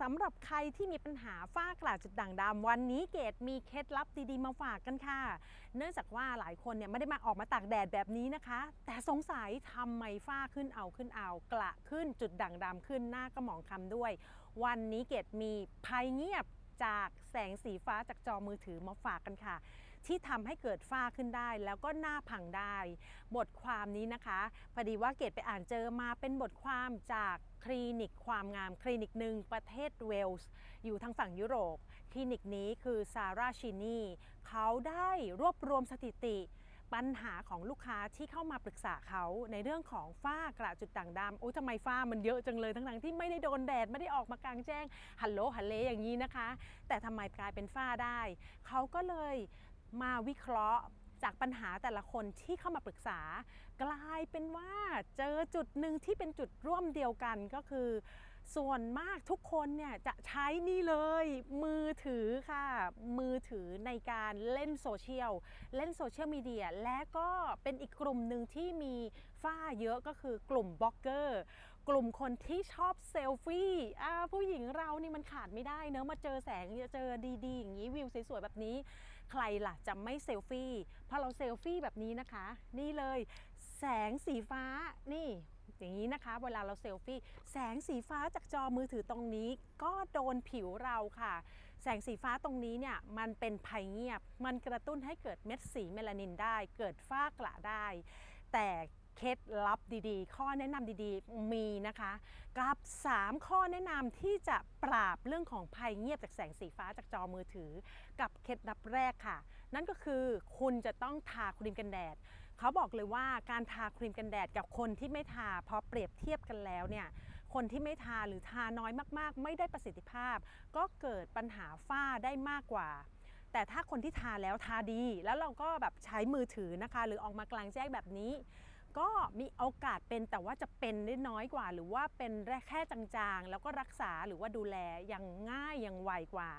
สำหรับใครที่มีปัญหาฝ้ากระจุดด่างดำวันนี้เกดมีเคล็ดลับดีๆมาฝากกันค่ะ เนื่องจากว่าหลายคนเนี่ยไม่ได้มาออกมาตากแดดแบบนี้นะคะ แต่สงสัยทำไมฝ้าขึ้นเอาขึ้นเอา กระขึ้นจุดด่างดำขึ้นหน้าก็หมองคล้ำด้วย วันนี้เกดมีภัยเงียบ จากแสงสีฟ้าจากจอมือถือมาฝากกันค่ะ ที่ทำให้เกิดฝ้าขึ้นได้ แล้วก็หน้าพังได้ บทความนี้นะคะพอดีว่าเกดไปอ่านเจอมาเป็นบทความจากคลินิกความงามคลินิกหนึ่งประเทศเวลส์ อยู่ทางฝั่งยุโรป คลินิกนี้คือซาร่าชินีเขาได้รวบรวมสถิติ ปัญหาของลูกค้าที่เข้ามาปรึกษาเขาในเรื่องของฝ้ากระจุดด่างดำโอ้ทำไมฝ้ามันเยอะจังเลยทั้งๆที่ไม่ได้โดนแดดไม่ได้ออกมากลางแจ้งฮัลโหลฮัลเลอย่างนี้นะคะ แต่ทำไมกลายเป็นฝ้าได้ เขาก็เลยมาวิเคราะห์จากปัญหาแต่ละคนที่เข้ามาปรึกษา กลายเป็นว่าเจอจุดหนึ่งที่เป็นจุดร่วมเดียวกันก็คือ ส่วนมากทุกคนเนี่ยจะใช้นี่เลยมือถือค่ะ มือถือในการเล่นโซเชียลเล่นโซเชียลมีเดียและก็เป็นอีกกลุ่มหนึ่งที่มีฝ้าเยอะก็คือกลุ่มบล็อกเกอร์กลุ่มคนที่ชอบเซลฟี่ผู้หญิงเรานี่มันขาดไม่ได้เนอะมาเจอแสงเจอดีๆอย่างนี้วิวสวยๆแบบนี้ ใครล่ะจะไม่เซลฟี่พอเราเซลฟี่แบบนี้นะคะ นี่เลย แสงสีฟ้านี่อย่างนี้นะคะ เวลาเราเซลฟี่ แสงสีฟ้าจากจอมือถือตรงนี้ ก็โดนผิวเราค่ะ แสงสีฟ้าตรงนี้เนี่ยมันเป็นภัยเงียบ มันกระตุ้นให้เกิดเม็ดสีเมลานินได้ เกิดฝ้ากระได้ แต่เคล็ดลับดีๆ ข้อแนะนำดีๆ มีนะคะ กับ 3 ข้อแนะนำที่จะปราบเรื่องของภัยเงียบจากแสงสีฟ้าจากจอมือถือ กับเคล็ดลับแรกค่ะ นั่นก็คือคุณจะต้องทาครีมกันแดด เขาบอกเลยว่าการทาครีมกันแดดกับคนที่ไม่ทาพอเปรียบเทียบกันแล้วเนี่ยคนที่ไม่ทาหรือทาน้อยมาก ๆ ไม่ได้ประสิทธิภาพ ก็เกิดปัญหาฝ้าได้มากกว่า แต่ถ้าคนที่ทาแล้วทาดี แล้วเราก็แบบใช้มือถือนะคะ หรือออกมากลางแจ้งแบบนี้ ก็มีโอกาสเป็นแต่ว่าจะเป็นได้น้อยกว่า หรือว่าเป็นแค่จางๆ แล้วก็รักษาหรือว่าดูแลยังง่ายยังไวกว่า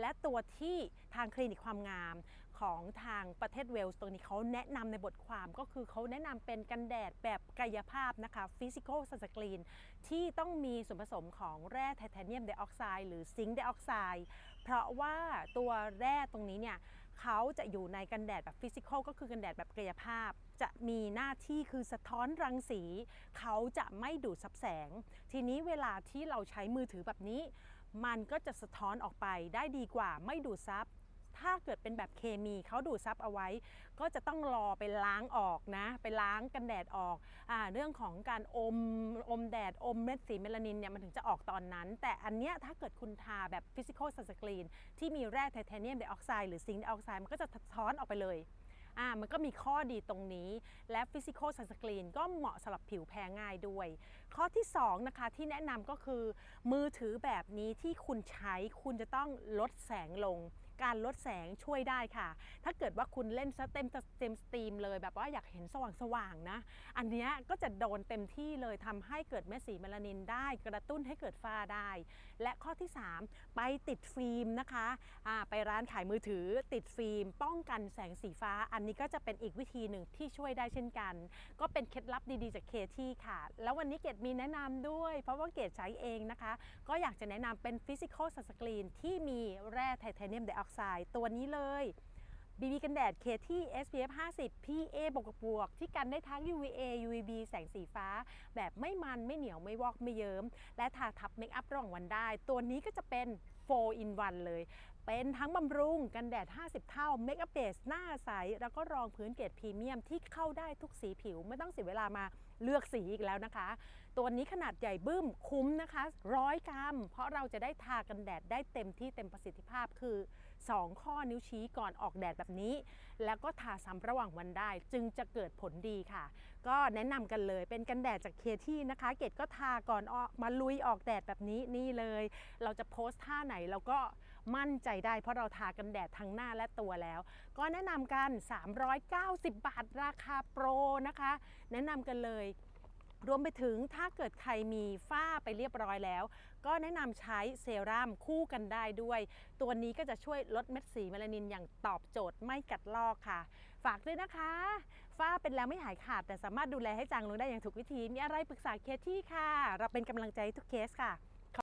และตัวที่ทางคลินิกความงามของทางประเทศเวลส์ตรงนี้เขาแนะนำในบทความก็คือเขาแนะนำเป็นกันแดดแบบกายภาพนะคะ Physical Sunscreen ที่ต้องมีส่วนผสมของแร่ไทเทเนียมไดออกไซด์หรือซิงค์ไดออกไซด์เพราะว่าตัวแร่ตรงนี้เนี่ยเขาจะอยู่ในกันแดดแบบฟิสิกอลก็คือกันแดดแบบกายภาพ จะมีหน้าที่คือสะท้อนรังสี เขาจะไม่ดูดซับแสง ทีนี้เวลาที่เราใช้มือถือแบบนี้ มันก็จะสะท้อนออกไปได้ดีกว่าไม่ดูดซับถ้าเกิดเป็นแบบเคมีเขาดูดซับเอาไว้ ก็จะต้องรอไปล้างออกนะ ไปล้างกันแดดออกอาเรื่องของการอมอมแดดอมเม็ดสีเมลานินเนี่ยมันถึงจะออกตอนนั้น แต่อันเนี้ยถ้าเกิดคุณทาแบบฟิสิกอลซันสกรีนที่มีแร่ไทเทเนียมไดออกไซด์หรือซิงค์ไดออกไซด์มันก็จะสะท้อนออกไปเลย อ่ามันก็มีข้อดีตรงนี้ และ Physical Sunscreen ก็เหมาะสำหรับผิวแพ้ง่ายด้วย ข้อที่2นะคะที่แนะนำก็คือ มือถือแบบนี้ที่คุณใช้คุณจะต้องลดแสงลง การลดแสงช่วยได้ค่ะ ถ้าเกิดว่าคุณเล่นสเต็มเต็มสตรีมเลยแบบว่าอยากเห็นสว่างๆนะ อันนี้ก็จะโดนเต็มที่เลยทำให้เกิดเม็ดสีเมลานินได้ กระตุ้นให้เกิดฝ้าได้ และข้อที่ 3 ไปติดฟิล์มนะคะไปร้านขายมือถือติดฟิล์ม ป้องกันแสงสีฟ้า อันนี้ก็จะเป็นอีกวิธีหนึ่งที่ช่วยได้เช่นกัน ก็เป็นเคล็ดลับดีๆจากเคที่ค่ะ แล้ววันนี้เกดมีแนะนำด้วย เพราะว่าเกดใช้เองนะคะ ก็อยากจะแนะนำเป็น Physical Sunscreen ที่มีแร่ไทเทเนียมไดออกไซด์ตัวนี้เลย BB กันแดดเคที่ SPF 50 PA บวกบวกที่กันได้ทั้ง UVA UVB แสงสีฟ้า แบบไม่มันไม่เหนียวไม่วอกไม่เยิ้ม และทาทับเมคอัพระหว่างวันได้ ตัวนี้ก็จะเป็น4 in 1 เลย เป็นทั้งบำรุงกันแดด 50 เท่าเมคอัพเบสหน้าใส แล้วก็รองพื้นเกรดพรีเมียมที่เข้าได้ทุกสีผิว ไม่ต้องเสียเวลามาเลือกสีอีกแล้วนะคะ ตัวนี้ขนาดใหญ่บึ้มคุ้มนะคะร้อยกรัม เพราะเราจะได้ทากันแดดได้เต็มที่เต็มประสิทธิภาพคือ 2 ข้อนิ้วชี้ก่อนออกแดดแบบนี้ แล้วก็ทาซ้ำระหว่างวันได้ จึงจะเกิดผลดีค่ะ ก็แนะนำกันเลยเป็นกันแดดจากเคที่นะคะ เกดก็ทาก่อนออกมาลุยออกแดดแบบนี้นี่เลย เราจะโพสท่าไหนเราก็มั่นใจได้ เพราะเราทากันแดดทั้งหน้าและตัวแล้ว ก็แนะนำกัน 390 บาทราคาโปรนะคะ แนะนำกันเลย รวมไปถึงถ้าเกิดใครมีฝ้าไปเรียบร้อยแล้ว ก็แนะนำใช้เซรั่มคู่กันได้ด้วย ตัวนี้ก็จะช่วยลดเม็ดสีเมลานินอย่างตอบโจทย์ไม่กัดลอกค่ะ ฝากด้วยนะคะ ฝ้าเป็นแล้วไม่หายขาด แต่สามารถดูแลให้จางลงได้อย่างถูกวิธี มีอะไรปรึกษาเคสที่ค่ะ เราเป็นกำลังใจทุกเคสค่ะ